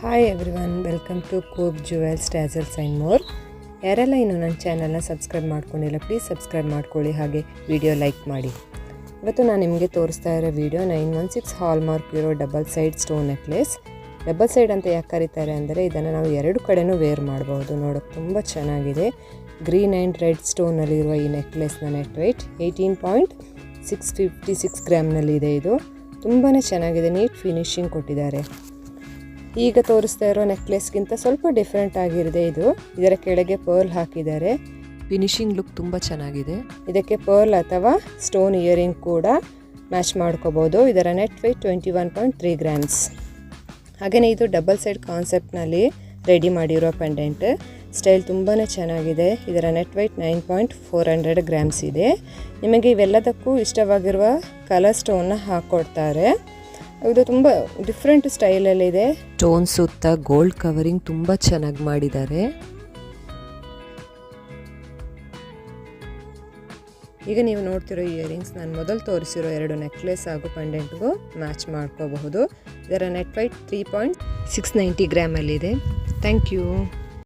Hi everyone welcome to cope jewels tassels and more ಯಾರೆಲ್ಲ ಇನ್ನು ನನ್ನ ಚಾನಲ್ನ ಸಬ್ಸ್ಕ್ರೈಬ್ ಮಾಡ್ಕೊಂಡಿಲ್ಲ ಪ್ಲೀಸ್ ಸಬ್ಸ್ಕ್ರೈಬ್ ಮಾಡ್ಕೊಳ್ಳಿ, ಹಾಗೆ ವಿಡಿಯೋ ಲೈಕ್ ಮಾಡಿ. ಇವತ್ತು ನಾನು ನಿಮಗೆ ತೋರಿಸ್ತಾ ಇರೋ video nine one six hallmark ಇರೋ double side stone necklace double side ಅಂತ ಯಾಕೆ ಕರೀತಾರೆ ಅಂದರೆ ಇದನ್ನು ನಾವು ಎರಡು ಕಡೆನೂ ವೇರ್ ಮಾಡ್ಬೋದು. ನೋಡೋಕ್ಕೆ ತುಂಬ ಚೆನ್ನಾಗಿದೆ. ಗ್ರೀನ್ ಆ್ಯಂಡ್ ರೆಡ್ ಸ್ಟೋನಲ್ಲಿರುವ ಈ ನೆಕ್ಲೆಸ್ನ net weight eighteen point six fifty six ಗ್ರಾಮ್ನಲ್ಲಿದೆ ಇದು. ತುಂಬಾ ಚೆನ್ನಾಗಿದೆ ನೀಟ್ ಫಿನಿಶಿಂಗ್ ಕೊಟ್ಟಿದ್ದಾರೆ. ಈಗ ತೋರಿಸ್ತಾ ಇರೋ ನೆಕ್ಲೆಸ್ಗಿಂತ ಸ್ವಲ್ಪ ಡಿಫ್ರೆಂಟ್ ಆಗಿರಿದೆ ಇದು. ಇದರ ಕೆಳಗೆ ಪರ್ಲ್ ಹಾಕಿದ್ದಾರೆ. ಫಿನಿಶಿಂಗ್ ಲುಕ್ ತುಂಬ ಚೆನ್ನಾಗಿದೆ. ಇದಕ್ಕೆ ಪರ್ಲ್ ಅಥವಾ ಸ್ಟೋನ್ ಇಯರಿಂಗ್ ಕೂಡ ಮ್ಯಾಚ್ ಮಾಡ್ಕೋಬೋದು. ಇದರ net weight twenty one point three grams ಹಾಗೆಯೇ ಇದು ಡಬಲ್ ಸೈಡ್ ಕಾನ್ಸೆಪ್ಟ್ನಲ್ಲಿ ರೆಡಿ ಮಾಡಿರೋ ಪೆಂಡೆಂಟ್ ಸ್ಟೈಲ್ ತುಂಬಾ ಚೆನ್ನಾಗಿದೆ. ಇದರ net weight nine point four hundred grams ಇದೆ. ನಿಮಗೆ ಇವೆಲ್ಲದಕ್ಕೂ ಇಷ್ಟವಾಗಿರುವ ಕಲರ್ ಸ್ಟೋನ್ನ ಹಾಕ್ಕೊಡ್ತಾರೆ ಇದು ತುಂಬ ಡಿಫ್ರೆಂಟ್ ಸ್ಟೈಲಲ್ಲಿದೆ ಸ್ಟೋನ್ ಸುತ್ತ ಗೋಲ್ಡ್ ಕವರಿಂಗ್ ತುಂಬ ಚೆನ್ನಾಗಿ ಮಾಡಿದ್ದಾರೆ. ಈಗ ನೀವು ನೋಡ್ತಿರೋ ಇಯರಿಂಗ್ಸ್ ನಾನು ಮೊದಲು ತೋರಿಸಿರೋ ಎರಡು ನೆಕ್ಲೆಸ್ ಹಾಗೂ ಪೆಂಡೆಂಟ್ಗೂ ಮ್ಯಾಚ್ ಮಾಡ್ಕೋಬಹುದು. ಇದರ net weight three point six ninety ಗ್ರಾಮಲ್ಲಿದೆ thank you